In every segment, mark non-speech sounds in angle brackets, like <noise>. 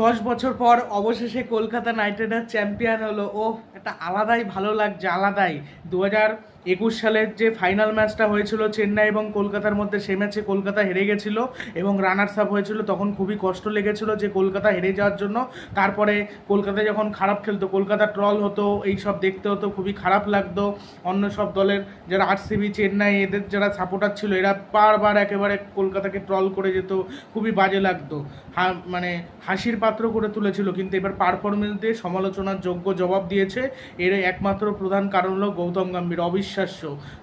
দশ বছর পর অবশেষে কলকাতা নাইট রাইডার্স চ্যাম্পিয়ন হলো। ও একটা আলাদাই ভালো লাগছে, আলাদাই। দু হাজার একুশ সালের যে ফাইনাল ম্যাচটা হয়েছিল চেন্নাই এবং কলকাতার মধ্যে সে ম্যাচে কলকাতা হেরে গেছিল এবং রানার্স আপ হয়েছিল। তখন খুবই কষ্ট লেগেছিল যে কলকাতা হেরে যাওয়ার জন্য। তারপরে কলকাতা যখন খারাপ খেলতো, কলকাতা ট্রল হতো, এই সব দেখতে হতো, খুবই খারাপ লাগতো। অন্য সব দলের যারা আরসিবি চেন্নাই, এদের যারা সাপোর্টার ছিল, এরা বারবার একেবারে কলকাতাকে ট্রল করে যেত, খুবই বাজে লাগতো। হা মানে হাসির পাত্র করে তুলেছিল, কিন্তু এবার পারফরমেন্স দিয়ে সমালোচনার যোগ্য জবাব দিয়েছে। এর একমাত্র প্রধান কারণ হলো গৌতম গাম্ভীর। গম্ভীর অবিশ্বাস্য।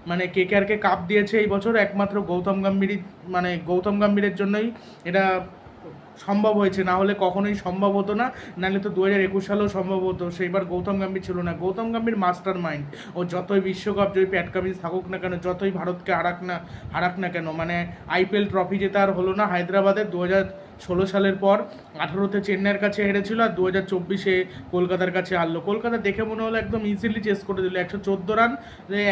মানে কে কে কাপ দিয়েছে এই বছর, একমাত্র গৌতম গাম্ভীর মানে গৌতম গাম্ভীরের জন্যই এটা সম্ভব হয়েছে, না হলে কখনোই সম্ভব হতো না, নাহলে তো দু হাজার একুশ সালেও সম্ভব হতো। সেইবার গৌতম গম্ভীর ছিল না। গৌতম গম্ভীর মাস্টার মাইন্ড ও যতই বিশ্বকাপ জয়ী প্যাট কামিন্স থাকুক না কেন, যতই ভারতকে হারাক না হারাক না কেন মানে আইপিএল ট্রফি জেতা আর হলো না হায়দ্রাবাদের দু হাজার ষোলো সালের পর আঠারোতে চেন্নাইয়ের কাছে হেরেছিল আর দু হাজার চব্বিশে কলকাতার কাছে আনলো কলকাতা দেখে মনে হলো একদম ইজিলি চেস করে দিল। একশো চোদ্দ রান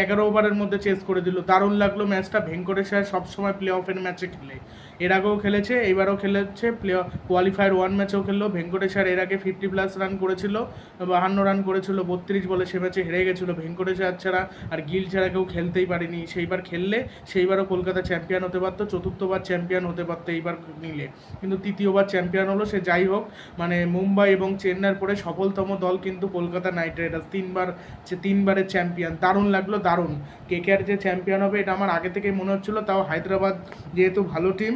এগারো ওভারের মধ্যে চেস করে দিল। দারুণ লাগল ম্যাচটা ভেঙ্কটেশ্বর সবসময় প্লে অফের ম্যাচে খেলে। এর আগেও খেলেছে এবারও খেলেছে প্লে কোয়ালিফায়ার ওয়ান ম্যাচেও খেললো, ভেঙ্কটেশ্বর এর আগে ফিফটি প্লাস রান করেছিল, বাহান্ন রান করেছিল, বত্রিশ বলে সে ম্যাচে হেরে গেছিল ভেঙ্কটেশ্বর ছাড়া, আর গিল ছাড়া কেউ খেলতেই পারেনি, সেইবার খেললে, সেইবারও কলকাতা চ্যাম্পিয়ন হতে পারতো, চতুর্থবার চ্যাম্পিয়ন হতে পারতো, এইবার নিলে। কিন্তু তৃতীয়বার চ্যাম্পিয়ন হলো সে, যাই হোক মানে মুম্বাই এবং চেন্নাইয়ের পরে সফলতম দল কিন্তু কলকাতা নাইট রাইডার্স, তিনবার তিনবারের চ্যাম্পিয়ন দারুণ লাগল, দারুণ। কেকেআর যে চ্যাম্পিয়ন হবে, এটা আমার আগে থেকেই মনে হচ্ছিল, তাও হায়দ্রাবাদ যেহেতু ভালো টিম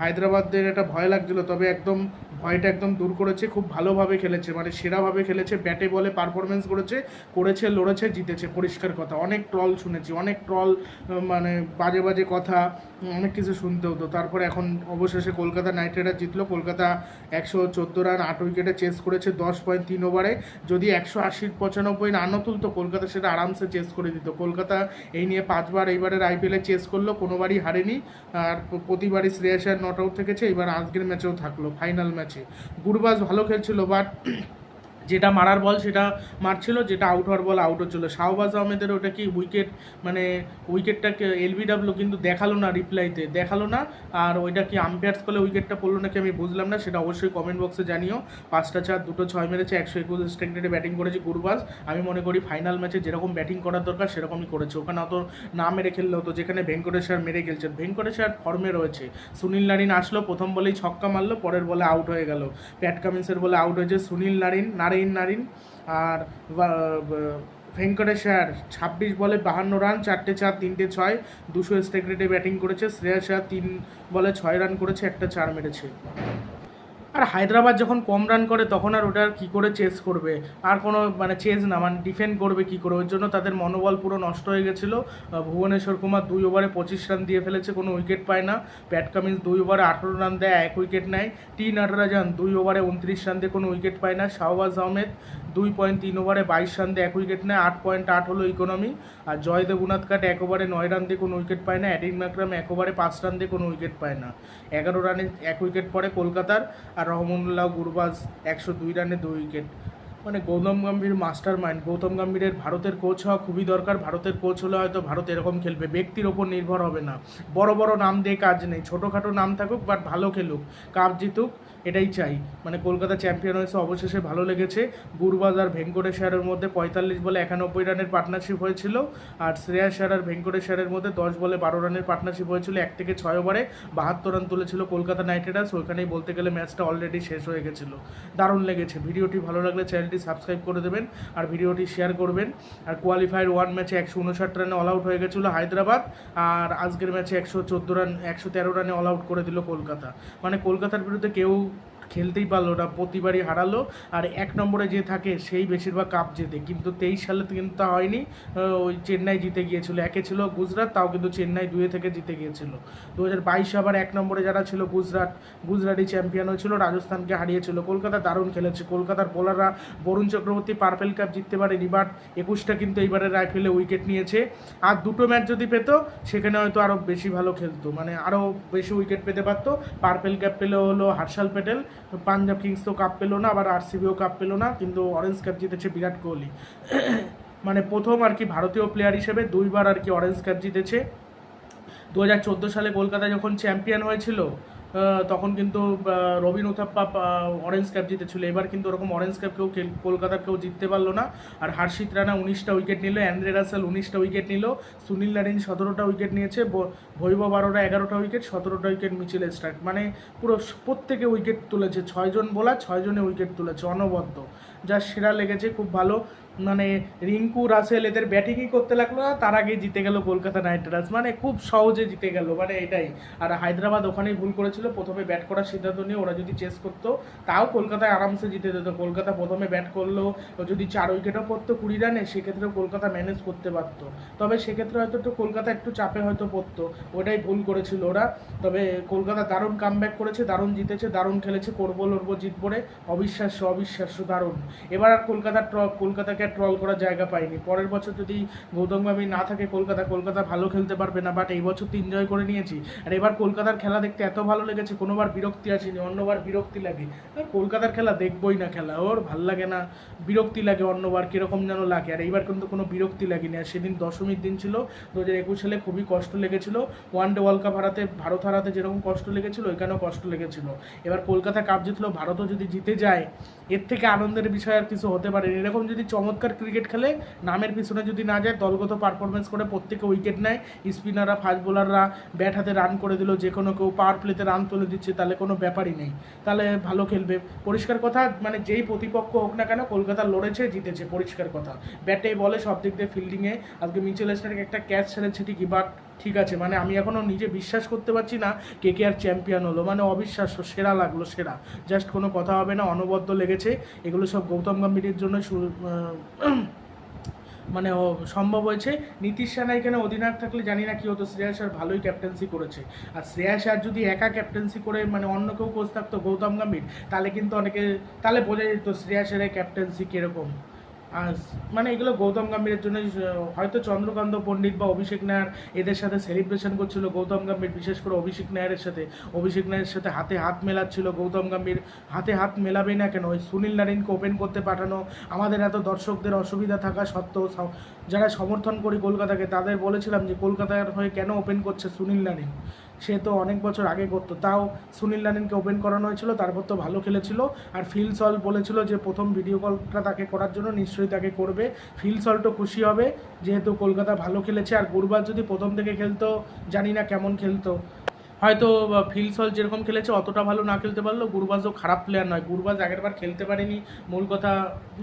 হায়দ্রাবাদদের একটা ভয় লাগছিল, তবে একদম ভয়টা একদম দূর করেছে, খুব ভালোভাবে খেলেছে মানে সেরাভাবে খেলেছে, ব্যাটে বলে পারফরমেন্স করেছে করেছে, লড়েছে, জিতেছে, পরিষ্কার কথা। অনেক ট্রল শুনেছি, অনেক ট্রল মানে বাজে বাজে কথা অনেক কিছু শুনতে হতো। তারপরে এখন অবশেষে কলকাতা নাইট রাইডার জিতলো, কলকাতা একশো চোদ্দ রান, আট উইকেটে চেস করেছে, দশ পয়েন্ট তিন ওভারে যদি একশো আশি, পঁচানব্বই রানও তুলতো, কলকাতা সেটা আরামসে চেস করে দিত। কলকাতা এই নিয়ে পাঁচবার, এইবারের আইপিএলে চেস করল, কোনোবারই হারেনি। আর প্রতিবারই শ্রেয়াসার নট আউট থেকেছে এবার আজকের ম্যাচেও থাকল ফাইনাল ম্যাচে গুরবাজ ভালো খেলছিল বাট যেটা মারার বল, সেটা মারছিল, যেটা আউট হওয়ার বল আউট হচ্ছিল। শাহবাজ আহমেদের ওটা কি উইকেট মানে উইকেটটাকে এলবিডাব্লিউ কিন্তু দেখাল না রিপ্লাইতে দেখাল না, আর ওইটা কি আম্পায়ার্স করলে উইকেটটা পড়ল নাকি আমি বুঝলাম না, সেটা অবশ্যই কমেন্ট বক্সে জানিও। পাঁচটা চার, দুটো ছয় মেরেছে, একশো একুশ রেটে ব্যাটিং করেছে গুরবাজ। আমি মনে করি ফাইনাল ম্যাচে যেরকম ব্যাটিং করার দরকার, সেরকমই করেছে। ওখানে অত না মেরে খেললে হতো, যেখানে ভেঙ্কটেশ্বর মেরে খেলছেন ভেঙ্কটেশ্বর ফর্মে রয়েছে। সুনীল নারিন আসলো, প্রথম বলেই ছক্কা মারলো, পরের বলে আউট হয়ে গেল। প্যাট কামিন্সের বলে আউট হয়েছে। Sunil Narine Narine Narine. আর ভেঙ্কটেশ্বর, ছাব্বিশ বলে বাহান্ন রান, চারটে চার, তিনটে ছয়। দুশো স্ট্রাইক রেটে ব্যাটিং করেছে। শ্রেয়া শাহ তিন বলে ছয় রান করেছে, একটা চার মেরেছে। আর হায়দ্রাবাদ যখন কম রান করে, তখন আর ওটা কি করে চেস করবে? আর কোনো মানে চেস না মানে ডিফেন্ড করবে কি করে? ওই জন্য তাদের মনোবল পুরো নষ্ট হয়ে গেছিল। ভুবনেশ্বর কুমার দুই ওভারে পঁচিশ রান দিয়ে ফেলেছে, কোনো উইকেট পায় না। প্যাট কামিন্স দুই ওভারে আঠেরো রান দেয়, এক উইকেট নেয়। টি নাটরাজান দুই ওভারে উনত্রিশ রান দিয়ে কোনো উইকেট পায় না। শাহবাজ আহমেদ দুই পয়েন্ট তিন ওভারে বাইশ রান দিয়ে এক উইকেট নেয়, আট পয়েন্ট আট হলো ইকোনমি আর জয়দেব উনাদকাট এক ওভারে নয় রান দিয়ে কোনো উইকেট পায় না, অ্যাডিন ম্যাকরাম এক ওভারে পাঁচ রান দিয়ে কোনো উইকেট পায় না। এগারো রানে এক উইকেট পড়ে কলকাতার, আর রহমনুল্লাহ গুরবাজ একশো দুই রানে দুই উইকেট মানে গৌতম গম্ভীর মাস্টার মাইন্ড গৌতম গম্ভীরের ভারতের কোচ হওয়া খুবই দরকার। ভারতের কোচ হলে হয়তো ভারত এরকম খেলবে। ব্যক্তির ওপর নির্ভর হবে না। বড় বড় নাম দিয়ে কাজ নেই। ছোটোখাটো নাম থাকুক বাট ভালো খেলুক। কাপ জিতুক এটাই চাই। মানে কলকাতা চ্যাম্পিয়ন হয়েছে অবশেষে ভালো লেগেছে। গুরবাজ আর ভেঙ্কটেশ্বরের মধ্যে পঁয়তাল্লিশ বলে একানব্বই রানের পার্টনারশিপ হয়েছিল। আর শ্রেয়া শ্রেয়াসার আর ভেঙ্কটেশ্বরের মধ্যে দশ বলে বারো রানের পার্টনারশিপ হয়েছিল। এক থেকে ছয় ওভারে বাহাত্তর রান তুলেছিল কলকাতা নাইট রাইডার্স। ওইখানেই বলতে গেলে ম্যাচটা অলরেডি শেষ হয়ে গেছিল। দারুণ লেগেছে। ভিডিওটি ভালো লাগলে চ্যানেলটি সাবস্ক্রাইব করে দেবেন আর ভিডিওটি শেয়ার করবেন। আর কোয়ালিফায়ার ওয়ান ম্যাচে একশো উনষাট রানে অল আউট হয়ে গেছিল হায়দ্রাবাদ। আর আজকের ম্যাচে একশো চোদ্দ রান, একশো তেরো রানে অল আউট করে দিল কলকাতা। মানে কলকাতার বিরুদ্ধে কেউ খেলতেই পারল না, প্রতিবারই হারালো। আর এক নম্বরে যে থাকে, সেই বেশিরভাগ কাপ জেতে। কিন্তু তেইশ সালে কিন্তু তা হয়নি। ওই চেন্নাই জিতে গিয়েছিল। একে ছিল গুজরাট, তাও কিন্তু চেন্নাই দুয়ে থেকে জিতে গিয়েছিল। দু হাজার বাইশে আবার এক নম্বরে যারা ছিল গুজরাট গুজরাটই চ্যাম্পিয়ন হয়েছিল রাজস্থানকে হারিয়েছিল। কলকাতা দারুণ খেলেছে। কলকাতার বোলাররা বরুণ চক্রবর্তী পার্পেল কাপ জিততে পারেনি বাট একুশটা কিন্তু এইবারের আইপিএলে উইকেট নিয়েছে। আর দুটো ম্যাচ যদি পেতো, সেখানে হয়তো আরও বেশি ভালো খেলতো। মানে আরও বেশি উইকেট পেতে পারতো। পার্পেল ক্যাপ পেলে হলো হার্ষাল প্যাটেল পাঞ্জাব কিংস তো কাপ পেল না, আবার আরসিবিও কাপ পেল না, কিন্তু অরেঞ্জ কাপ জিতেছে বিরাট কোহলি। <clears throat> মানে প্রথম আর কি ভারতীয় প্লেয়ার হিসেবে দুইবার আর কি অরেঞ্জ কাপ জিতেছে। দু হাজার চোদ্দ সালে কলকাতা যখন চ্যাম্পিয়ন হয়েছিল তখন কিন্তু রবিন উথাপ্পা অরেঞ্জ ক্যাপ জিতেছিল। এবার কিন্তু ওরকম অরেঞ্জ ক্যাপ কেউ কলকাতার কেউ জিততে পারল না। আর হার্ষিত রানা উনিশটা উইকেট নিল, অ্যান্দ্রে রাসেল উনিশটা উইকেট নিল, সুনীল নারিন সতেরোটা উইকেট নিয়েছে, ব- বারোটা এগারোটা উইকেট সতেরোটা উইকেট মিচেল স্টার্ক। মানে পুরো প্রত্যেকে উইকেট তুলেছে। ছয়জন বোলার ছয়জনে উইকেট তুলেছে, অনবদ্য। যা সেরা লেগেছে, খুব ভালো। মানে রিঙ্কু, রাসেল এদের ব্যাটিংই করতে লাগল না তার আগে জিতে গেল কলকাতা নাইট রাইডার্স। মানে খুব সহজে জিতে গেল মানে এটাই। আর হায়দ্রাবাদ ওখানেই ভুল করেছিল, প্রথমে ব্যাট করার সিদ্ধান্ত নিয়ে ওরা যদি চেস করতো, তাও কলকাতায় আরামসে জিতে যেত। কলকাতা প্রথমে ব্যাট করল, যদি চার উইকেটও পড়তো কুড়ি রানে সেক্ষেত্রেও কলকাতা ম্যানেজ করতে পারতো। তবে সেক্ষেত্রে হয়তো একটু কলকাতা একটু চাপে হয়তো পড়তো, ওটাই ভুল করেছিল ওরা। তবে কলকাতা দারুণ কামব্যাক করেছে, দারুণ জিতেছে, দারুণ খেলেছে, করব, লড়বো, জিতবো রে। অবিশ্বাস্য অবিশ্বাস্য, দারুণ। এবার আর কলকাতার কলকাতাকে আর ট্রল করার জায়গা পায়নি পরের বছর যদি গৌতম গম্ভীর না থাকে, কলকাতা কলকাতা ভালো খেলতে পারবে না বাট এই বছর তো এনজয় করে নিয়েছি। আর এবার কলকাতার খেলা দেখতে এত ভালো লেগেছে, কোনোবার বিরক্তি আসেনি, অন্যবার বিরক্তি লাগে। কলকাতার খেলা দেখবই না খেলা, ওর ভালো লাগে না, বিরক্তি লাগে অন্যবার, কীরকম যেন লাগে। আর এইবার কিন্তু কোনো বিরক্তি লাগেনি। আর সেদিন দশমীর দিন ছিল, দু হাজার একুশ সালে খুবই কষ্ট লেগেছিল। ওয়ান ডে ওয়ার্ল্ড কাপ হারাতে, ভারত হারাতে যেরকম কষ্ট লেগেছিল, ওইখানেও কষ্ট লেগেছিল। এবার কলকাতা কাপ জিতলো, ভারতও যদি জিতে যায়, এর থেকে আনন্দের বিষয় আর কিছু হতে পারে এরকম যদি চমৎকার ক্রিকেট খেলে নামের পিছনে যদি না যায়, দলগত পারফরমেন্স করে প্রত্যেকে উইকেট নেয়। স্পিনাররা ফাস্ট বোলাররা ব্যাট হাতে রান করে দিল, যে কোনো কেউ পাওয়ার প্লেতে রান তুলে দিচ্ছে, তাহলে কোনো ব্যাপারই নেই। তাহলে ভালো খেলবে। পরিষ্কার কথা মানে যেই প্রতিপক্ষ হোক না কেন, কলকাতা লড়েছে, জিতেছে, পরিষ্কার কথা। ব্যাটে বলে সব দিক দিয়ে ফিল্ডিংয়ে আজকে মিচেল একটা ক্যাচ ছেড়েছে, ঠিকই বাট ঠিক আছে মানে আমি এখনও নিজে বিশ্বাস করতে পারছি না কে কে আর চ্যাম্পিয়ন হলো। মানে অবিশ্বাস্য, সেরা লাগল, সেরা। জাস্ট কোনো কথা হবে না, অনবদ্য লেগেছে। এগুলো সব গৌতম গম্ভীরের জন্য মানে সম্ভব হয়েছে। নীতিশ রানা এখানে অধিনায়ক থাকলে জানি না কি হতো। শ্রেয়াস আর ভালোই ক্যাপ্টেন্সি করেছে। আর শ্রেয়াস আর যদি একা ক্যাপ্টেন্সি করে মানে অন্য কেউ কোচ থাকতো গৌতম গম্ভীর, তাহলে কিন্তু অনেকে, তাহলে বোঝা যেত শ্রেয়াসের ক্যাপ্টেন্সি কীরকম। মানে এগুলো গৌতম গম্ভীরের জন্য, হয়তো চন্দ্রকান্ত পণ্ডিত বা অভিষেক নায়ার এদের সাথে সেলিব্রেশন করছিল গৌতম গম্ভীর, বিশেষ করে অভিষেক নায়ারের সাথে। অভিষেক নায়ারের সাথে হাতে হাত মেলাচ্ছিল, গৌতম গম্ভীর হাতে হাত মেলাবেই না কেন? ওই সুনীল নারিনকে ওপেন করতে পাঠানো, আমাদের এত দর্শকদের অসুবিধা থাকা সত্ত্বেও যারা সমর্থন করি কলকাতাকে, তাদের বলেছিলাম যে কলকাতার হয়ে কেন ওপেন করছে সুনীল নারিন সে তো অনেক বছর আগে করতো। তাও সুনীল নারিনকে ওপেন করানো হয়েছিল, তারপর তো ভালো খেলেছিল। আর ফিল সল বলেছিল যে, প্রথম ভিডিও কলটা তাকে করার জন্য নিশ্চয়ই তাকে করবে। ফিল সলটও খুশি হবে, যেহেতু কলকাতা ভালো খেলেছে। আর গুরুবার যদি প্রথম থেকে খেলতো, জানি না কেমন খেলতো। হয়তো ফিল সল যেরকম খেলেছে, অতটা ভালো না খেলতে পারল গুরবাজও খারাপ প্লেয়ার নয়। গুরবাজ আগেরবার খেলতে পারেনি, মূল কথা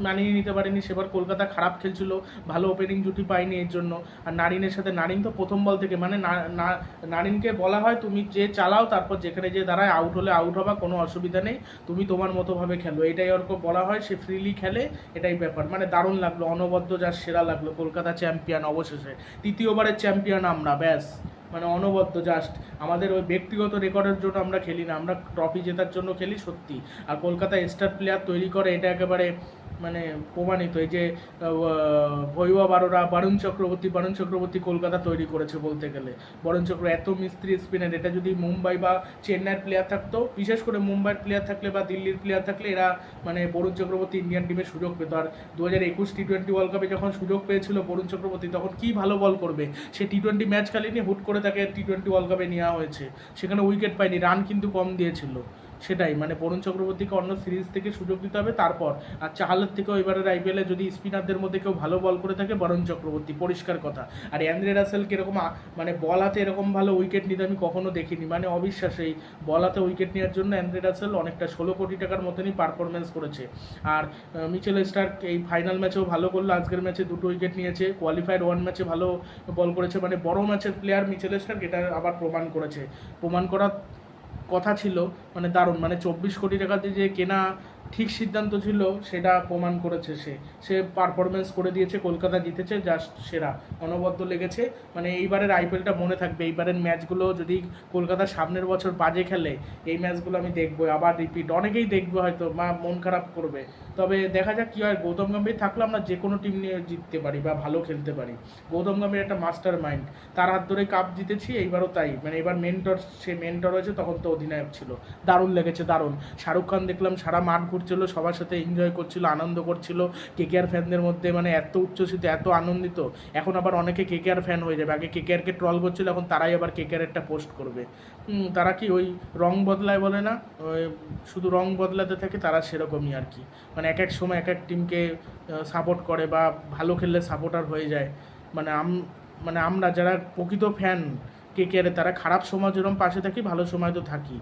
মানিয়ে নিতে পারেনি, সেবার কলকাতা খারাপ খেলছিল, ভালো ওপেনিং জুটি পায়নি এর জন্য। আর নারিনের সাথে, নারিন তো প্রথম বল থেকে মানে নারিনকে বলা হয়, তুমি যে চালাও, তারপর যেখানে যে দাঁড়ায় আউট হলে আউট হবা, কোনো অসুবিধা নেই, তুমি তোমার মতোভাবে খেলো। এটাই ওর বলা হয়, সে ফ্রিলি খেলে, এটাই ব্যাপার। মানে দারুণ লাগল, অনবদ্য যা সেরা লাগল, কলকাতা চ্যাম্পিয়ন অবশেষে। তৃতীয়বারের চ্যাম্পিয়ন আমরা, ব্যাস। মানে অনবদ্য জাস্ট আমাদের ওই ব্যক্তিগত রেকর্ডের জন্য আমরা খেলি না, আমরা ট্রফি জেতার জন্য খেলি সত্যি। আর কলকাতা স্টার প্লেয়ার তৈরি করে, এটা একেবারে মানে প্রমাণিত, এই যে ভৈবা বারোরা বারুণ চক্রবর্তী বারুণ চক্রবর্তী কলকাতা তৈরি করেছে বলতে গেলে। বরুণ চক্র এত মিস্ত্রি স্পিনার এটা যদি মুম্বাই বা চেন্নাইয়ের প্লেয়ার থাকতো, বিশেষ করে মুম্বাইয়ের প্লেয়ার থাকলে বা দিল্লির প্লেয়ার থাকলে এরা মানে বরুণ চক্রবর্তী ইন্ডিয়ান টিমে সুযোগ পেত। আর দু হাজার একুশ টি টোয়েন্টি ওয়ার্ল্ড কাপে যখন সুযোগ পেয়েছিল বরুণ চক্রবর্তী, তখন কি ভালো বল করবে? সে টি টোয়েন্টি ম্যাচ খেলেনি, হুট করে তাকে টি টোয়েন্টি ওয়ার্ল্ড কাপে নেওয়া হয়েছে। সেখানে উইকেট পায়নি রান কিন্তু কম দিয়েছিল। সেটাই মানে বরুণ চক্রবর্তীকে অন্য সিরিজ থেকে সুযোগ দিতে হবে, তারপর। আর চাহালের থেকেও এবারের আইপিএলে যদি স্পিনারদের মধ্যে কেউ ভালো বল করে থাকে, বরুণ চক্রবর্তী, পরিষ্কার কথা। আর অ্যান্দ্রে রাসেল কীরকম মানে বল হাতে এরকম ভালো উইকেট নিতে আমি কখনো দেখিনি। মানে অবিশ্বাস এই বল হাতে উইকেট নেওয়ার জন্য অ্যান্দ্রে রাসেল অনেকটা ষোলো কোটি টাকার মতনই পারফরমেন্স করেছে। আর মিচেল স্টার্ক এই ফাইনাল ম্যাচেও ভালো করল। আজকের ম্যাচে দুটো উইকেট নিয়েছে। কোয়ালিফাইড ওয়ান ম্যাচে ভালো বল করেছে। মানে বড় ম্যাচের প্লেয়ার মিচেল স্টার্ক, এটা আবার প্রমাণ করেছে। প্রমাণ করার কথা ছিল মানে দারুণ মানে চব্বিশ কোটি টাকাতে যে কেনা ঠিক সিদ্ধান্ত ছিল, সেটা প্রমাণ করেছে সে। সে পারফরমেন্স করে দিয়েছে, কলকাতা জিতেছে জাস্ট সেরা। অনবদ্য লেগেছে। মানে এইবারের আইপিএলটা মনে থাকবে। এইবারের ম্যাচগুলো যদি কলকাতা সামনের বছর বাজে খেলে, এই ম্যাচগুলো আমি দেখব, আবার রিপিট অনেকেই দেখবে হয়তো মা মন খারাপ করবে। তবে দেখা যাক কী হয়। গৌতম গম্ভীর থাকলে আমরা যে কোনো টিম নিয়ে জিততে পারি বা ভালো খেলতে পারি। গৌতম গম্ভীর একটা মাস্টার মাইন্ড তার হাত ধরে কাপ জিতেছি, এইবারও তাই। মানে এবার মেন্টর সে মেন্টর হয়েছে, তখন তো অধিনায়ক ছিল। দারুণ লেগেছে, দারুণ। শাহরুখ খান দেখলাম সারা মাঠ ফুটছিল সবার সাথে এনজয় করছিল, আনন্দ করছিল। কেকেআর ফ্যানদের মধ্যে মানে এত উচ্ছ্বসিত, এত আনন্দিত। এখন আবার অনেকে কেকেআর ফ্যান হয়ে যাবে। আগে কেকেআরকে ট্রল করছিল, এখন তারাই আবার কেকেআরেরটা পোস্ট করবে। তারা কি ওই রং বদলায় বলে না? শুধু রং বদলাতে থাকে, তারা সেরকমই আর কি। মানে এক এক সময় এক এক টিমকে সাপোর্ট করে বা ভালো খেললে সাপোর্টার হয়ে যায়। মানে আম মানে আমরা যারা প্রকৃত ফ্যান কে কে তারা খারাপ সময় যেরকম পাশে থাকি, ভালো সময় তো থাকি।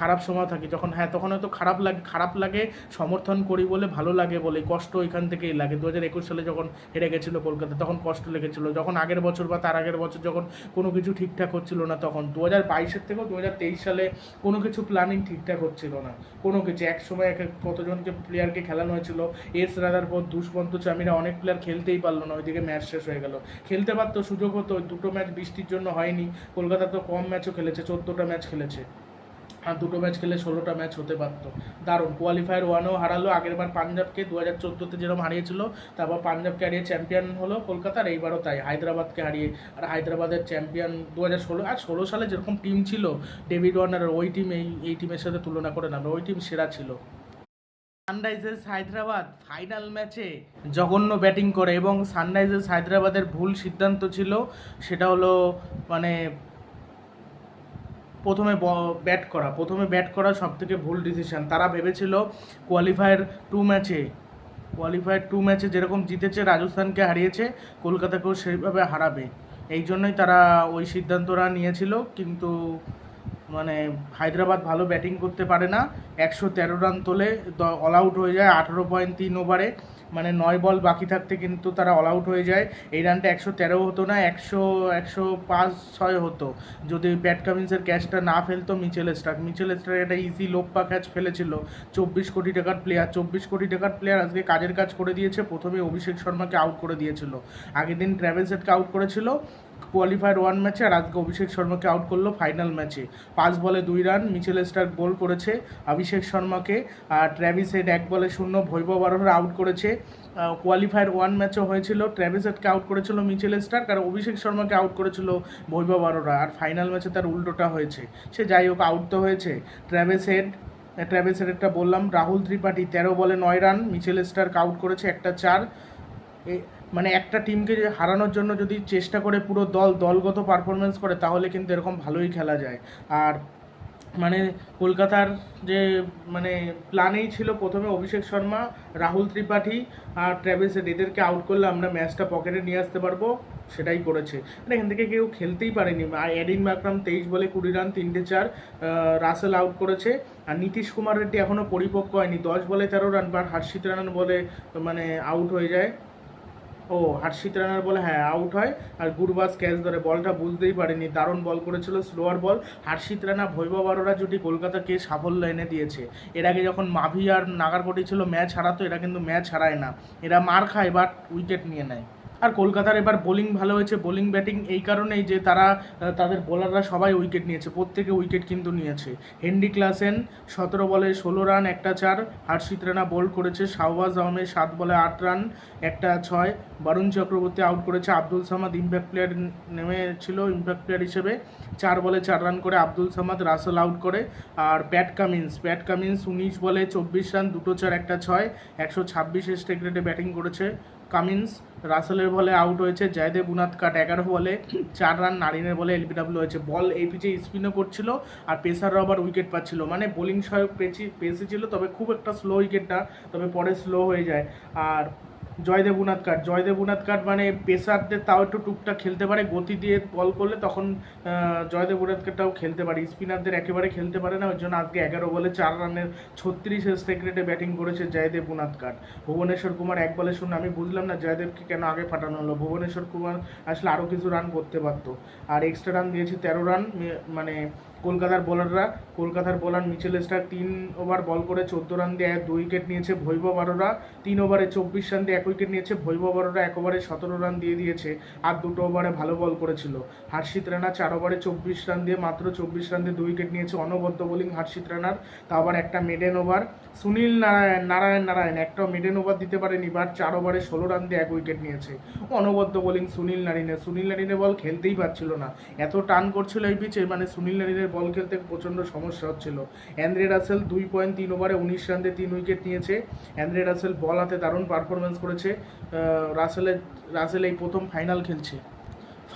খারাপ সময় থাকি। যখন হ্যাঁ তখন হয়তো খারাপ লাগে খারাপ লাগে, সমর্থন করি বলে ভালো লাগে বলে, কষ্ট ওইখান থেকেই লাগে। দু হাজার একুশ সালে যখন হেরে গেছিল কলকাতা, তখন কষ্ট লেগেছিলো। যখন আগের বছর বা তার আগের বছর যখন কোনো কিছু ঠিকঠাক হচ্ছিল না, তখন দু হাজার বাইশের থেকেও দু হাজার তেইশ সালে কোনো কিছু প্ল্যানিং ঠিকঠাক হচ্ছিল না। কোনো কিছু, এক সময় এক কতজনকে প্লেয়ারকে খেলানো হয়েছিল এস রাদার পর দুষ্মন্ত চামিরা অনেক প্লেয়ার খেলতেই পারল না, ওইদিকে ম্যাচ শেষ হয়ে গেল। খেলতে পারতো, সুযোগ হতো, দুটো ম্যাচ বৃষ্টির জন্য হয়নি। কলকাতা তো কম ম্যাচও খেলেছে, চোদ্দোটা ম্যাচ খেলেছে। আর দুটো ম্যাচ খেলে ষোলোটা ম্যাচ হতে পারতো দারুণ কোয়ালিফায়ার ওয়ানও হারালো, আগেরবার পাঞ্জাবকে দু হাজার চোদ্দোতে যেরকম হারিয়েছিল, তারপর পাঞ্জাবকে হারিয়ে চ্যাম্পিয়ন হলো কলকাতার এইবারও তাই, হায়দ্রাবাদকে হারিয়ে, আর হায়দ্রাবাদের চ্যাম্পিয়ন দু হাজার ষোলো, আর ষোলো সালে যেরকম টিম ছিল ডেভিড ওয়ার্নারের ওই টিম এই এই টিমের সাথে তুলনা করে না ওই টিম সেরা ছিল। সানরাইজার্স হায়দ্রাবাদ ফাইনাল ম্যাচে জঘন্য ব্যাটিং করে এবং সানরাইজার্স হায়দ্রাবাদের ভুল সিদ্ধান্ত ছিল, সেটা হলো মানে প্রথমে ব্যাট করা। প্রথমে ব্যাট করা সব থেকে ভুল ডিসিশন তারা ভেবেছিল কোয়ালিফায়ার টু ম্যাচে কোয়ালিফায়ার টু ম্যাচে যেরকম জিতেছে, রাজস্থানকে হারিয়েছে, কলকাতাকেও সেইভাবে হারাবে। এই জন্যই তারা ওই সিদ্ধান্তটা নিয়েছিল, কিন্তু মানে হায়দ্রাবাদ ভালো ব্যাটিং করতে পারে না। একশো তেরো রান তোলে অল আউট হয়ে যায়, আঠারো পয়েন্ট তিন ওভারে মানে নয় বল বাকি থাকতে কিন্তু তারা অল আউট হয়ে যায়। এই রানটা একশো তেরো হতো না, একশো একশো পাঁচ, ছয় হতো। যদি প্যাট কামিন্সের ক্যাচটা না ফেলতো মিচেল স্টার্ক। মিচেল স্টার্ক একটা ইজি লোপ্পা ক্যাচ ফেলেছিল। চব্বিশ কোটি টাকার প্লেয়ার চব্বিশ কোটি টাকার প্লেয়ার আজকে কাজের কাজ করে দিয়েছে। প্রথমে অভিষেক শর্মাকে আউট করে দিয়েছিল। আগের দিন ট্রাভেল সেটকে আউট করেছিল। কোয়ালিফায়ার ওয়ান ম্যাচে আর আজকে অভিষেক শর্মাকে আউট করল ফাইনাল ম্যাচে পাঁচ বলে দুই রান মিচেল স্টার্ক গোল করেছে, অভিষেক শর্মাকে, আর ট্র্যাভিস হেড এক বলে শূন্য, ভৈভব আরোহর আউট করেছে। কোয়ালিফায়ার ওয়ান ম্যাচও হয়েছিল ট্র্যাভিস হেডকে আউট করেছিল মিচেল স্টার্ক আর অভিষেক শর্মাকে আউট করেছিল বৈভব আরোরা আর ফাইনাল ম্যাচে তার উল্টোটা হয়েছে। সে যাই হোক আউট তো হয়েছে। ট্র্যাভিস হেড ট্র্যাভিস হেডেরটা বললাম, রাহুল ত্রিপাঠী তেরো বলে নয় রান মিচেল স্টার্ক আউট করেছে একটা চার। মানে একটা টিমকে হারানোর জন্য যদি চেষ্টা করে পুরো দল, দলগত পারফরমেন্স করে, তাহলে কিন্তু এরকম ভালোই খেলা যায়। আর মানে কলকাতার যে মানে প্ল্যানেই ছিল প্রথমে অভিষেক শর্মা, রাহুল ত্রিপাঠী আর ট্র্যাভিস এদেরকে আউট করলে আমরা ম্যাচটা পকেটে নিয়ে আসতে পারব, সেটাই করেছে। মানে এখান থেকে কেউ খেলতেই পারেনি। আর এডিন মাকরাম তেইশ বলে কুড়ি রান, তিনটে চার রাসেল আউট করেছে। আর নীতিশ কুমার রেড্ডি এখনও পরিপক্ক হয়নি। দশ বলে তেরো রান বা হার্ষিত রান বলে মানে আউট হয়ে যায়। ও হার্ষিত রানার বলে হ্যাঁ আউট হয়। আর গুরবাজ ক্যাচ ধরে বলটা বুঝতেই পারেনি, দারুণ বল করেছিল স্লোয়ার বল। হার্ষিত রানা ভৈভব আরোরা জুটি কলকাতাকে সাফল্য এনে দিয়েছে। এর আগে যখন মাভি আর নাগারকোটি ছিল ম্যাচ হারাতো, এরা কিন্তু ম্যাচ হারায় না। এরা মার খায় বাট উইকেট নিয়ে নেয়। আর কলকাতার এবার বোলিং ভালো হয়েছে, বোলিং ব্যাটিং এই কারণেই যে তারা তাদের বোলাররা সবাই উইকেট নিয়েছে, প্রত্যেকে উইকেট কিন্তু নিয়েছে। হেনরি ক্লাসেন, সতেরো বলে ষোলো রান, একটা চার। হার্ষিত রানা বোল্ড করেছে, শাহবাজ আহমেদ সাত বলে আট রান, একটা ছয়। বরুণ চক্রবর্তী আউট করেছে, আব্দুল সামাদ ইম্প্যাক্ট প্লেয়ার নেমেছিল, ইম্প্যাক্ট প্লেয়ার হিসেবে। চার বলে চার রান করে আব্দুল সামাদ, রাসেল আউট করে। আর প্যাট কামিন্স প্যাট কামিন্স উনিশ বলে চব্বিশ রান, দুটো চার, একটা ছয়। একশো ছাব্বিশ স্ট্রাইক রেটে ব্যাটিং করেছে। কামিন্স, রাসেলের বলে আউট হয়েছে, জয়দেব উনাদ কাট এগারো বলে, চার রান নারিনের বলে এলবিডাব্লিউ হয়েছে। বল এই পিচে স্পিনও করছিল আর পেসাররাও আবার উইকেট পাচ্ছিল। মানে বোলিং সহায়ক পেছি ছিল, তবে খুব একটা স্লো উইকেটটা তবে পরে স্লো হয়ে যায়। আর জয়দেব উনাদ কাট। জয়দেব উনাদ কাট মানে পেসারদের তাও একটু টুকটাক খেলতে পারে, গতি দিয়ে বল করলে তখন জয়দেব উনাদ কাটটাও খেলতে পারে। স্পিনারদের একেবারে খেলতে পারে না, ওই জন্য আজকে এগারো বলে চার রানের ছত্রিশ স্ট্রাইক রেটে ব্যাটিং করেছে জয়দেব উনাদ কাট। ভুবনেশ্বর কুমার, এক বলে শুনে আমি বুঝলাম না জয়দেবকে কেন আগে পাঠানো হলো। ভুবনেশ্বর কুমার আসলে আরও কিছু রান করতে পারতো। আর এক্সট্রা রান দিয়েছে তেরো রান মানে কলকাতার বোলাররা কলকাতার বোলার মিচেল স্টার তিন ওভার বল করে চোদ্দ রান দিয়ে এক দুই উইকেট নিয়েছে ভৈভব আরোরা। তিন ওভারে চব্বিশ রান দিয়ে এক উইকেট নিয়েছে ভৈভব আরোরা। এক ওভারে সতেরো রান দিয়ে দিয়েছে আর দুটো ওভারে ভালো বল করেছিল। হার্ষিত রানা চার ওভারে চব্বিশ রান দিয়ে মাত্র চব্বিশ রান দিয়ে দুই উইকেট নিয়েছে অনবদ্য বোলিং হার্ষিত রানার। তা আবার একটা মেডেন ওভার সুনীল নারায়ণ নারায়ণ নারায়ণ একটাও মেডেন ওভার দিতে পারেনি বাট চার ওভারে ষোলো রান দিয়ে এক উইকেট নিয়েছে। অনবদ্য বোলিং সুনীল নারিনের। সুনীল নারিনের বল খেলতেই পারছিল না। এত টান করছিল এই পিচে মানে সুনীল নারিনের বল খেলতে প্রচণ্ড সমস্যা হচ্ছিল। অ্যান্দ্রে রাসেল দুই পয়েন্ট তিন ওভারে উনিশ রানতে তিন উইকেট নিয়েছে। অ্যান্দ্রে রাসেল বল হাতে দারুণ পারফরমেন্স করেছে। রাসেলের, রাসেল এই প্রথম ফাইনাল খেলছে।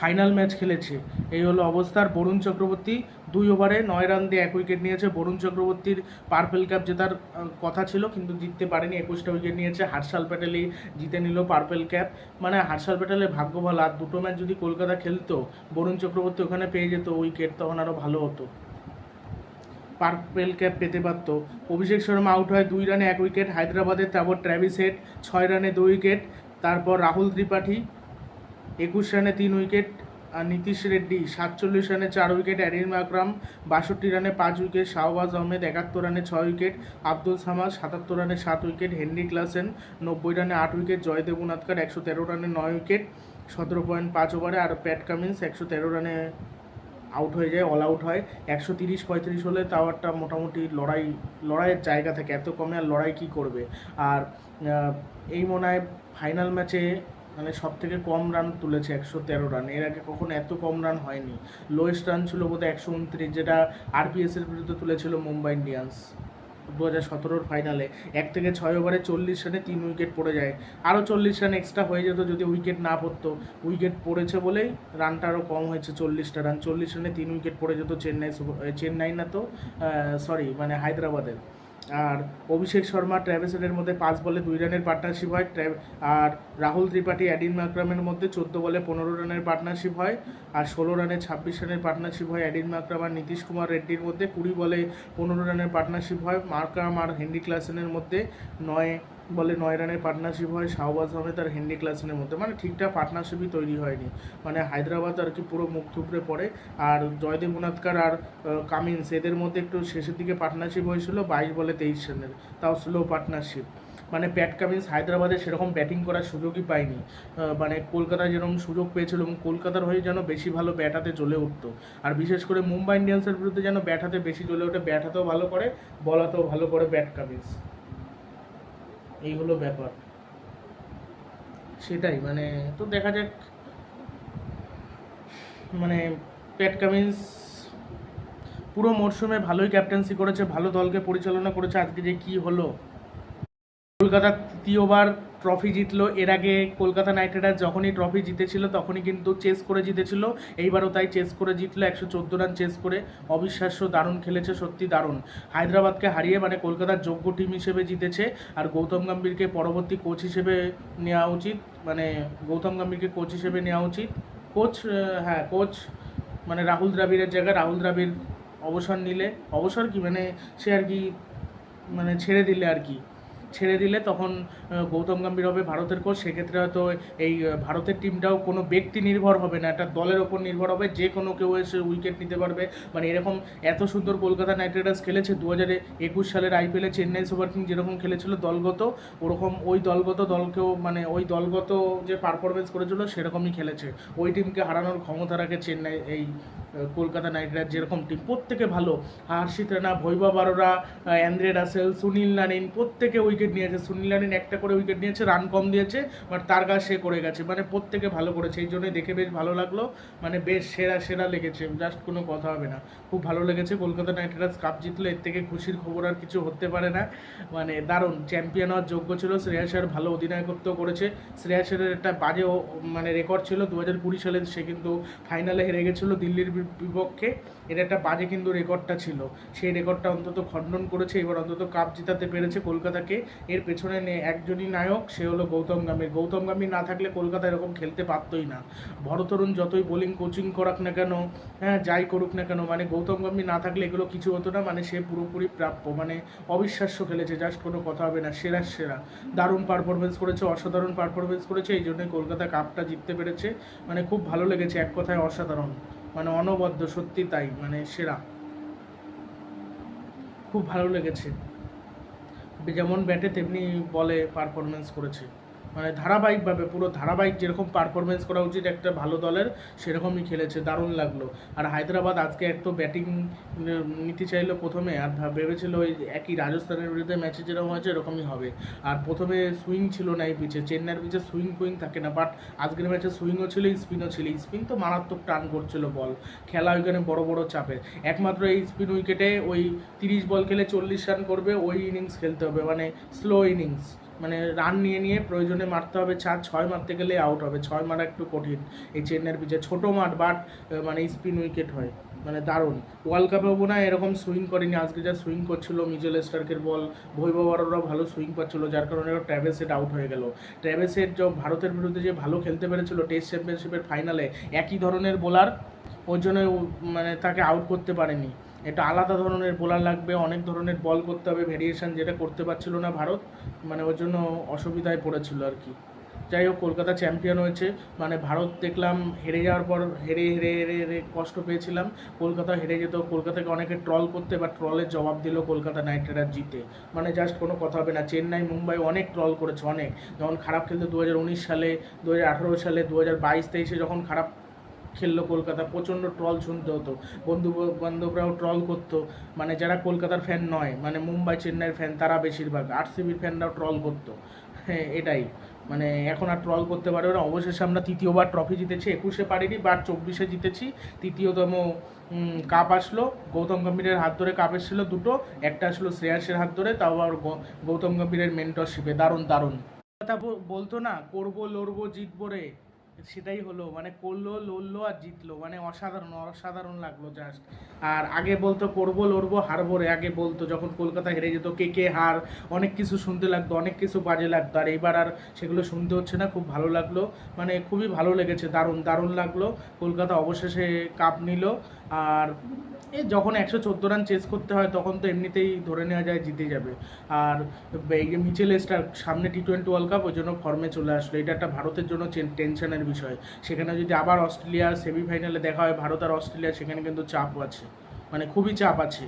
ফাইনাল ম্যাচ খেলেছে। এই হলো অবস্থার। বরুণ চক্রবর্তী দুই ওভারে নয় রান দিয়ে এক উইকেট নিয়েছে। বরুণ চক্রবর্তীর পার্পেল কাপ জেতার কথা ছিল, কিন্তু জিততে পারেনি। একুশটা উইকেট নিয়েছে। হার্ষাল প্যাটেলই জিতে নিল পার্পেল ক্যাপ। মানে হার্ষাল প্যাটেলের ভাগ্য ভালো। আর দুটো ম্যাচ যদি কলকাতা খেলতো, বরুণ চক্রবর্তী ওখানে পেয়ে যেত, উইকেট তখন আরও ভালো হতো। পার্পেল ক্যাপ পেতে পারত। অভিষেক শর্মা আউট হয় দুই রানে এক উইকেট। হায়দ্রাবাদের তারপর ট্র্যাভিস হেড ছয় রানে দুই উইকেট। তারপর রাহুল ত্রিপাঠী একুশ রানে তিন উইকেট নীতিশ রেড্ডি সাতচল্লিশ রানে চার উইকেট, অ্যারিন আকরাম বাষট্টি রানে পাঁচ উইকেট, শাহবাজ আহমেদ একাত্তর রানে ছয় উইকেট, আব্দুল সামাদ সাতাত্তর রানে সাত উইকেট, হেনরি ক্লাসেন নব্বই রানে আট উইকেট জয়দেব উনাদকার একশো তেরো রানে নয় উইকেট, সতেরো পয়েন্ট পাঁচ ওভারে, আর প্যাট কামিন্স একশো তেরো রানে আউট হয়ে যায়, অল আউট হয়। একশো তিরিশ পঁয়ত্রিশ হলে তাও একটা মোটামুটি লড়াই, লড়াইয়ের জায়গা থাকে, এত কমে আর লড়াই কী করবে? আর এই মনে হয় ফাইনাল ম্যাচে মানে সব থেকে কম রান তুলেছে একশো তেরো রান এর আগে কখনো এত কম রান হয়নি। লোয়েস্ট রান ছিল বোধহয় একশো উনত্রিশ, যেটা আরপিএস এর বিরুদ্ধে তুলেছিল মুম্বাই ইন্ডিয়ান্স দু হাজার সতেরোর ফাইনালে এক থেকে ছয় ওভারে চল্লিশ রানে তিন উইকেট পড়ে যায়। আরও চল্লিশ রান এক্সট্রা হয়ে যেত যদি উইকেট না পড়তো। উইকেট পড়েছে বলেই রানটা আরও কম হয়েছে চল্লিশটা রান চল্লিশ রানে তিন উইকেট পড়ে যেত চেন্নাই চেন্নাই না তো সরি মানে হায়দ্রাবাদের। আর অভিষেক শর্মা ট্র্যাভেসেলের মধ্যে পাঁচ বলে দুই রানের পার্টনারশিপ হয়। আর রাহুল ত্রিপাঠী অ্যাডিন মাকরামের মধ্যে চোদ্দ বলে পনেরো রানের পার্টনারশিপ হয়। আর ষোলো রানে ছাব্বিশ রানের পার্টনারশিপ হয় অ্যাডিন মাকরাম আর নীতিশ কুমার রেড্ডির মধ্যে। কুড়ি বলে পনেরো রানের পার্টনারশিপ হয় মার্কাম আর হেনরি ক্লাসেনের মধ্যে। নয় বলে নয় রানের পার্টনারশিপ হয়, শাহবাজ আহমেদ আর হেনরি ক্লাসেনের মধ্যে। মানে ঠিকঠাক পার্টনারশিপই তৈরি হয়নি। মানে হায়দ্রাবাদ আর কি পুরো মুখ থুবড়ে পড়ে। আর জয়দেব উনাদকার আর কামিন্স এদের মধ্যে একটু শেষের দিকে পার্টনারশিপ হয়েছিল বাইশ বলে তেইশ রানের। তাও স্লো পার্টনারশিপ মানে প্যাট কামিন্স হায়দ্রাবাদে সেরকম ব্যাটিং করার সুযোগই পায়নি। মানে কলকাতায় যেরকম সুযোগ পেয়েছিল এবং কলকাতার হয়ে যেন বেশি ভালো ব্যাট হাতে জ্বলে উঠতো। আর বিশেষ করে মুম্বাই ইন্ডিয়ান্সের বিরুদ্ধে যেন ব্যাট হাতে বেশি জ্বলে ওঠে ব্যাট হাতেও ভালো করে বল হাতেও ভালো করে ব্যাট কামিন্স। এই হলো ব্যাপার। সেটাই মানে তো দেখা যাক। মানে প্যাট কামিন্স পুরো মরশুমে ভালোই ক্যাপ্টেন্সি করেছে, ভালো দলকে পরিচালনা করেছে, আজকে যে কি হলো। কলকাতা তৃতীয়বার ট্রফি জিতলো। এর আগে কলকাতা নাইট রাইডার্স যখনই ট্রফি জিতেছিল, তখনই কিন্তু চেস করে জিতেছিল। এইবারও তাই চেস করে জিতলো, একশো চোদ্দ রান চেস করে। অবিশ্বাস্য দারুণ খেলেছে, সত্যি দারুণ। হায়দ্রাবাদকে হারিয়ে মানে কলকাতার যোগ্য টিম হিসেবে জিতেছে। আর গৌতম গম্ভীরকে পরবর্তী কোচ হিসেবে নেওয়া উচিত। মানে গৌতম গম্ভীরকে কোচ হিসেবে নেওয়া উচিত। কোচ হ্যাঁ কোচ মানে রাহুল দ্রাবিড়ের জায়গায় রাহুল দ্রাবিড় অবসর নিলে, অবসর কি মানে সে আর কি মানে ছেড়ে দিলে আর কি। ছেড়ে দিলে তখন গৌতম গম্ভীর হবে ভারতের কোচ। সেক্ষেত্রে হয়তো এই ভারতের টিমটাও কোনো ব্যক্তি নির্ভর হবে না। একটা দলের ওপর নির্ভর হবে, যে কোনো কেউ এসে উইকেট নিতে পারবে। মানে এরকম এত সুন্দর কলকাতা নাইট রাইডার্স খেলেছে দু হাজার একুশ সালের আইপিএলে চেন্নাই সুপার কিং যেরকম খেলেছিল দলগত, ওরকম ওই দলগত দলকেও মানে ওই দলগত যে পারফরমেন্স করেছিল, সেরকমই খেলেছে। ওই টিমকে হারানোর ক্ষমতা রাখে চেন্নাই, এই কলকাতা নাইট রাইডার্স যেরকম টিম প্রত্যেকে ভালো। Harshit Rana, Vaibhav Arora Andre Russell, Sunil Narine, প্রত্যেকে উইকেট নিয়েছে সুনীল নারিন একটা করে উইকেট নিয়েছে রান কম দিয়েছে বাট তার কাজ সে করে গেছে। মানে প্রত্যেকে ভালো করেছে, এই জন্যই দেখে বেশ ভালো লাগল। মানে বেশ সেরা সেরা লেগেছে জাস্ট কোনো কথা হবে না। খুব ভালো লেগেছে, কলকাতা নাইট রাইডার্স কাপ জিতলো এর থেকে খুশির খবর আর কিছু হতে পারে না। মানে দারুণ চ্যাম্পিয়ন হওয়ার যোগ্য ছিল শ্রেয়া শ্রেয়াসের ভালো অধিনায়কত্ব করেছে। শ্রেয়া শ্রেয়াসের একটা বাজে মানে রেকর্ড ছিল দু হাজার কুড়ি সালে, সে কিন্তু ফাইনালে হেরে গেছিল দিল্লির বিপক্ষে। এটা একটা বাজে কিন্তু রেকর্ডটা ছিল। সেই রেকর্ডটা অন্তত খণ্ডন করেছে, এবার অন্তত কাপ জিতাতে পেরেছে কলকাতাকে। এর পেছনে একজনই নায়ক, সে হলো গৌতম গাম্ভীর। গৌতম গাম্ভীর না থাকলে কলকাতা এরকম খেলতে পারতোই না। ভরতরুণ যতই বোলিং কোচিং করাক না কেন হ্যাঁ যাই করুক না কেন মানে গৌতম গম্ভীর না থাকলে এগুলো কিছু হতো না মানে সে পুরোপুরি প্রাপ্য মানে অবিশ্বাস্য খেলেছে জাস্ট কোনো কথা হবে না, সেরা সেরা। দারুণ পারফরমেন্স করেছে, অসাধারণ পারফরমেন্স করেছে, এই জন্যই কলকাতা কাপটা জিততে পেরেছে মানে খুব ভালো লেগেছে, এক কথায় অসাধারণ মানে অনবদ্য, সত্যি তাই মানে সেরা। খুব ভালো লেগেছে। যেমন ব্যাটে তেমনি বলে পারফরমেন্স করেছে। মানে ধারাবাহিকভাবে, পুরো ধারাবাহিক যেরকম পারফরমেন্স করা উচিত একটা ভালো দলের, সেরকমই খেলেছে, দারুণ লাগল। আর হায়দ্রাবাদ আজকে এক তো ব্যাটিং নিতে চাইলো প্রথমে, আর ভাব- ভেবেছিল ওই একই রাজস্থানের বিরুদ্ধে ম্যাচে যেরকম হয়েছে, এরকমই হবে। আর প্রথমে সুইং ছিল না এই পিচে চেন্নাইয়ের পিচে সুইং কুইং থাকে না বাট আজকের ম্যাচে সুইংও ছিল স্পিনও ছিল। স্পিন তো মারাত্মক টান করছিল বল খেলা ওইখানে বড় বড় চাপে। একমাত্র এই স্পিন উইকেটে ওই তিরিশ বল খেলে চল্লিশ রান করবে, ওই ইনিংস খেলতে হবে। মানে স্লো ইনিংস মানে রান নিয়ে নিয়ে প্রয়োজনে মারতে হবে, চার, ছয় মারতে গেলে আউট হবে। ছয় মারা একটু কঠিন। এই চেন্নাইয়ের পিচে ছোটো মাঠ বাট মানে স্পিন উইকেট হয়। মানে দারুণ। ওয়ার্ল্ড কাপেও বোনা এরকম সুইং করেনি। আজকে যা সুইং করছিল মিজেল স্টার্কের বল ভৈভব আরোরাও ভালো সুইং পাচ্ছিল, যার কারণে ওরা ট্র্যাভেসেট আউট হয়ে গেল। ট্র্যাভেসেট যে ভারতের বিরুদ্ধে যে ভালো খেলতে পেরেছিল টেস্ট চ্যাম্পিয়নশিপের ফাইনালে একই ধরনের বোলার ওর জন্য মানে তাকে আউট করতে পারেনি। এটা আলাদা ধরনের বোলার লাগবে, অনেক ধরনের বল করতে হবে ভেরিয়েশন যেটা করতে পারছিল না ভারত মানে ওর জন্য অসুবিধায় পড়েছিল আর কি। যাই হোক, কলকাতা চ্যাম্পিয়ন হয়েছে মানে ভারত দেখলাম হেরে যাওয়ার পর হেরে হেরে হেরে হেরে কষ্ট পেয়েছিলাম, কলকাতা হেরে যেত, কলকাতাকে অনেকে ট্রল করতে বা ট্রলের জবাব দিল কলকাতা নাইট রাইডার জিতে। মানে জাস্ট কোনো কথা হবে না, চেন্নাই, মুম্বাই অনেক ট্রল করেছে, অনেক। যখন খারাপ খেলতে দু হাজার উনিশ সালে দু হাজার আঠারো সালে দু হাজার বাইশ, তেইশে যখন খারাপ খেললো কলকাতা প্রচণ্ড ট্রল শুনতে হতো। বন্ধু বান্ধবরাও ট্রল করতো। মানে যারা কলকাতার ফ্যান নয় মানে মুম্বাই, চেন্নাইয়ের ফ্যান তারা বেশিরভাগ। আরসিবির ফ্যানরাও ট্রল করতো। হ্যাঁ এটাই। মানে এখন আর ট্রল করতে পারবে না। অবশেষে আমরা তৃতীয়বার ট্রফি জিতেছি, একুশে পারিনি বার চব্বিশে জিতেছি। তৃতীয়তম কাপ আসলো। গৌতম গম্ভীরের হাত ধরে কাপ এসেছিল দুটো। একটা আসলো শ্রেয়াসের হাত ধরে, তাও আবার গৌতম গম্ভীরের মেন্টরশিপে দারুণ দারুণ। কথা বলতো না, করব, লড়বো, জিতবো রে। সেটাই হলো মানে করল, লড়লো আর জিতলো মানে অসাধারণ অসাধারণ লাগল জাস্ট আর আগে বলতো করব, লড়বো হারবো রে আগে বলতো যখন কলকাতা হেরে যেত, কে কে হার, অনেক কিছু শুনতে লাগতো, অনেক কিছু বাজে লাগতো, আর এইবার আর সেগুলো শুনতে হচ্ছে না, খুব ভালো লাগল মানে খুবই ভালো লেগেছে, দারুণ দারুণ লাগল, কলকাতা অবশেষে কাপ নিল, আর এই যখন একশো চোদ্দ রান চেস করতে হয়, তখন তো এমনিতেই ধরে নেওয়া যায় জিতে যাবে। আর এই যে মিচেল স্টার সামনে টি টোয়েন্টি ওয়ার্ল্ড কাপ ওই জন্য ফর্মে চলে আসলো। এটা একটা ভারতের জন্য টেনশনের বিষয়। সেখানে যদি আবার অস্ট্রেলিয়া সেমিফাইনালে দেখা হয়, ভারত আর অস্ট্রেলিয়া, সেখানে কিন্তু চাপ আছে। মানে খুবই চাপ আছে।